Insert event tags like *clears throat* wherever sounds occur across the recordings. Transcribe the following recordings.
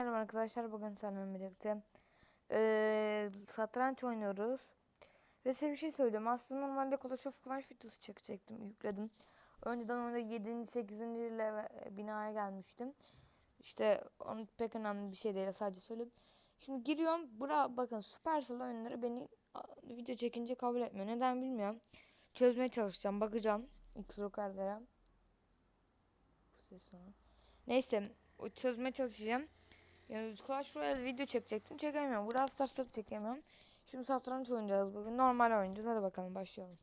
Merhaba arkadaşlar bugün seninle birlikte eee satranç oynuyoruz. Ve size bir şey söyleyeyim. Aslında normalde Clash of Clans videosu çekecektim. Yükledim. Önceden oyunda 7. 8. leve binaya gelmiştim. İşte onun pek önemli bir şey değil. Sadece söyleyeyim. Şimdi giriyorum. Bura bakın Supercell oyunları beni video çekince kabul etmiyor. Neden bilmiyorum. Çözmeye çalışacağım. Bakacağım. X rokarlara. Bu ses. Neyse. Çözmeye çalışacağım. Yani Clash Royale video çekecektim. Çekemiyorum. Brawl Stars'ta çekemiyorum. Şimdi satranç oynayacağız bugün. Normal oynayacağız. Hadi bakalım başlayalım.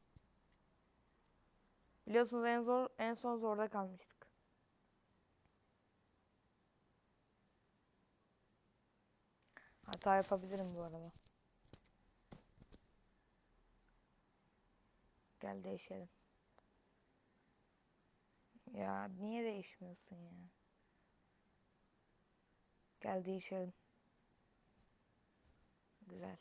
Biliyorsunuz en zor en son zorda kalmıştık. Hata yapabilirim bu arada. Gel değişelim. Ya niye değişmiyorsun ya? Gel değişelim. Güzel.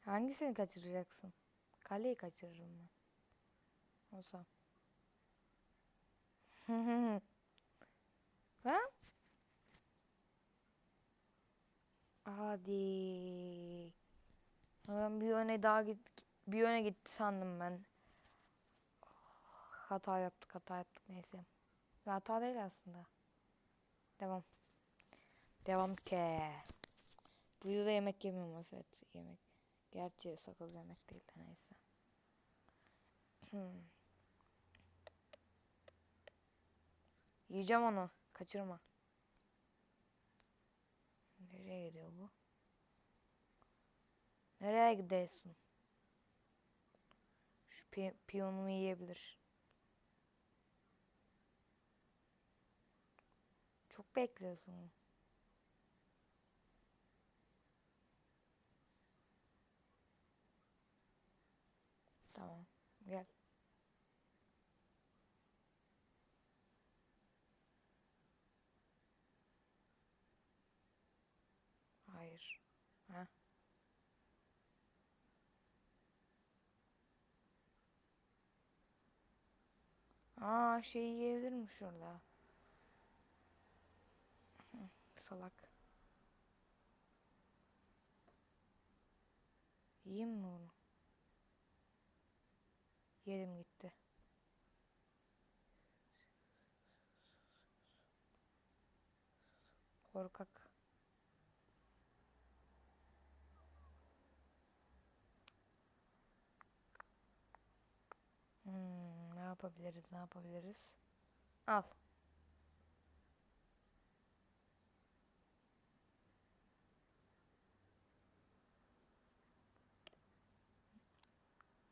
Hangisini kaçıracaksın? Kaleyi kaçırırım ben. Olsam. *laughs* ha? Hadi. Ben bir öne daha git, bir öne gitti sandım ben. Hata yaptık, hata yaptık neyse. Hata değil aslında. Devam. Devam ki. Bu videoda yemek yemiyorum evet yemek. Gerçi sakız yemek değil de neyse. *clears throat* Yiyeceğim onu. Kaçırma. Nereye gidiyor bu? Nereye gidiyorsun? Şu pi piyonumu yiyebilir. Çok bekliyorsun. Tamam. Gel. Hayır. Ha? Aa şey yiyebilirim şurada. Hı, Salak. Yiyeyim mi bunu? Yedim gitti. Korkak. Yapabiliriz? Ne yapabiliriz? Al.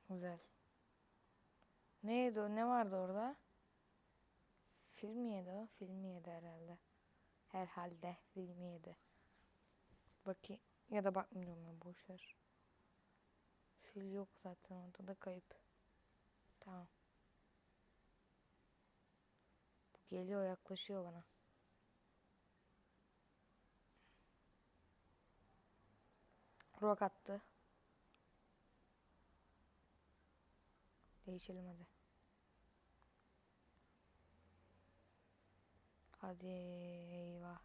Güzel. Neydi o? Ne vardı orada? Film yedi o. Film yedi herhalde. Herhalde film yedi. Bakayım. Ya da bakmıyorum ben boşver. Fil yok zaten orada da kayıp. Tamam. Bu geliyor yaklaşıyor bana. Rock attı. Değişelim hadi. Hadi eyvah.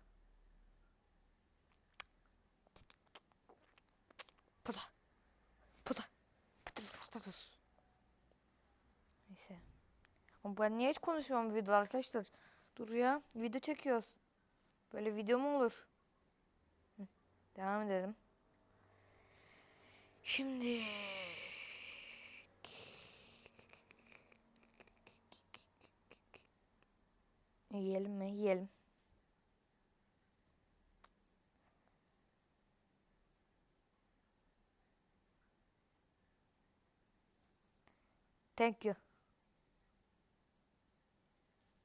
Puta. Puta. Patatus. Neyse. Ben niye hiç konuşmuyorum bu videoda arkadaşlar? Dur ya. Video çekiyoruz. Böyle video mu olur? Devam edelim. Şimdi yiyelim mi? Yiyelim. Thank you.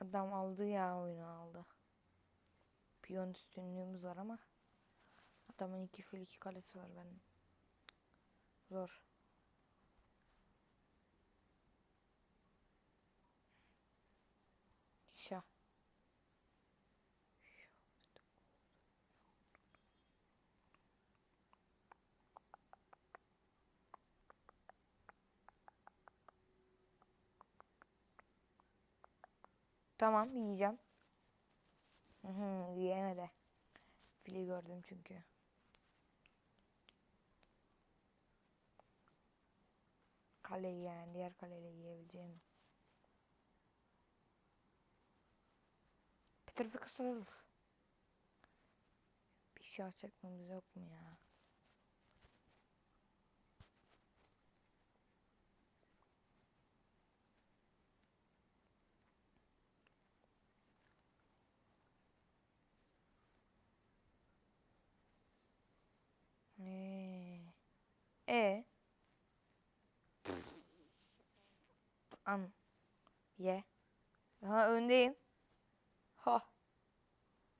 Adam aldı ya oyunu aldı. Piyon üstünlüğümüz var ama adamın iki fil iki kalesi var benim. Zor. Tamam yiyeceğim. Hı hı, yiyemedi. Fili gördüm çünkü. Kaleyi yani diğer kaleyle yiyebileceğim. Peter Ficus'uz. Bir şah çekmemiz yok mu ya? E an ye. Ha öndeyim. Ha.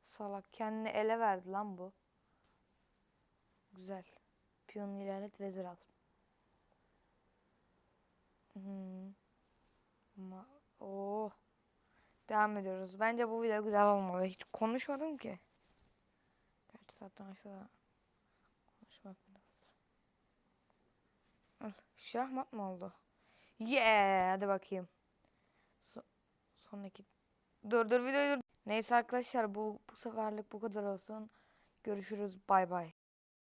Salak kendini ele verdi lan bu. Güzel. Piyonu ilerlet vezir al. Hmm. Ama oh. Devam ediyoruz. Bence bu video güzel olmalı. Hiç konuşmadım ki. Gerçi zaten aşağıda Al. Şahmat mı oldu? Yeah, hadi bakayım. So sonraki Dur dur videoyu dur. Neyse arkadaşlar bu bu seferlik bu kadar olsun. Görüşürüz. Bay bay.